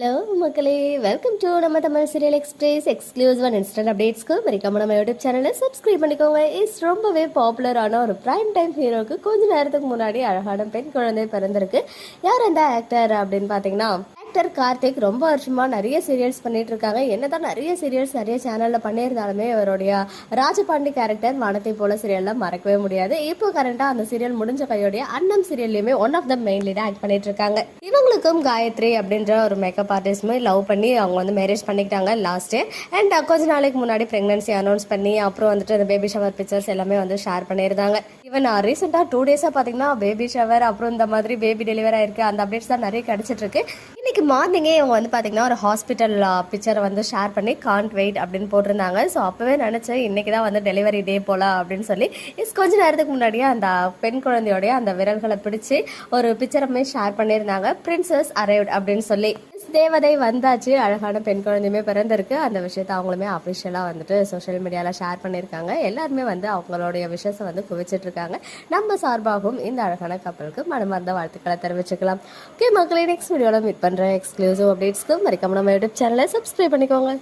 Hello மக்களே. Welcome to நம்ம Tamil serial express exclusive and instant அப்டேட்ஸ்க்கு மறக்காம நம்ம யூடியூப் சேனலை சப்ஸ்கிரைப் பண்ணிக்கோங்க. இஸ் ரொம்பவே பாப்புலரான ஒரு பிரைம் டைம் ஹீரோக்கு கொஞ்ச நேரத்துக்கு முன்னாடி அழகான பெண் குழந்தை பிறந்திருக்கு. யார் அந்த ஆக்டர் அப்படின்னு பார்த்தீங்கன்னா ஆக்டர் கார்த்திக் ரொம்ப வருஷமா நிறைய சீரியல்ஸ் பண்ணிட்டு இருக்காங்க. என்னதான் நிறைய சீரியல்ஸ் நிறைய சேனல்ல பண்ணியிருந்தாலுமே அவருடைய ராஜபாண்டி கேரக்டர் வானத்தை போல சீரியல்ல மறக்கவே முடியாது. இப்போ கரண்டா அந்த சீரியல் முடிஞ்ச கையோடைய அன்னம் சீரியல்லையுமே ஒன் ஆஃப் த மெயின் லீடா ஆக்ட் பண்ணிட்டு இருக்காங்க. இவங்களுக்கும் காயத்ரி அப்படின்ற ஒரு மேக்கப் ஆர்டிஸ்டுமே லவ் பண்ணி அவங்க வந்து மேரேஜ் பண்ணிக்கிட்டாங்க லாஸ்ட் அண்ட் கொஞ்ச நாளைக்கு முன்னாடி பிரெக்னன்சி அனௌன்ஸ் பண்ணி அப்புறம் வந்துட்டு அந்த பேபி ஷவர் பிக்சர்ஸ் எல்லாமே வந்து ஷேர் பண்ணியிருந்தாங்க. இவன் நான் ரீசெண்டாக டூ டேஸாக பார்த்தீங்கன்னா பேபி ஷவர் அப்புறம் இந்த மாதிரி பேபி டெலிவரி ஆயிருக்கு. அந்த அப்டேட்ஸ் தான் நிறைய கிடைச்சிட்டு இருக்கு. இன்னைக்கு மார்னிங்கே இவங்க வந்து பார்த்தீங்கன்னா ஒரு ஹாஸ்பிட்டல் பிக்சரை வந்து ஷேர் பண்ணி கான்ட் வெயிட் அப்படின்னு போட்டிருந்தாங்க. ஸோ அப்போவே நினச்சேன் இன்னைக்கு தான் வந்து டெலிவரி டே போல அப்படின்னு சொல்லி. இஸ் கொஞ்ச நேரத்துக்கு முன்னாடியே அந்த பெண் குழந்தையோடைய அந்த விரல்களை பிடிச்சி ஒரு பிக்சரமே ஷேர் பண்ணியிருந்தாங்க. பிரின்சஸ் அரைவ்ட் அப்படின்னு சொல்லி. தேவதை வந்தாச்சு. அழகான பெண் குழந்தையுமே பிறந்திருக்கு. அந்த விஷயத்த அவங்களுமே அஃபிஷியலாக வந்துட்டு சோஷியல் மீடியாவில் ஷேர் பண்ணியிருக்காங்க. எல்லாருமே வந்து அவங்களுடைய விஷயத்தை வந்து குவிச்சிட்டு இருக்காங்க நம்ம சார்பாகவும் இந்த அழகான கப்பலுக்கு மனமார்ந்த வாழ்த்துக்களை தெரிவிச்சுக்கலாம். ஓகே மக்களை நெக்ஸ்ட் வீடியோவில் மீட் பண்ணுறேன் எக்ஸ்க்ளூசிவ் அப்டேட்ஸ்க்கு மறக்காம நம்ம யூடியூப் சேனலை சப்ஸ்கிரைப் பண்ணிக்கோங்க.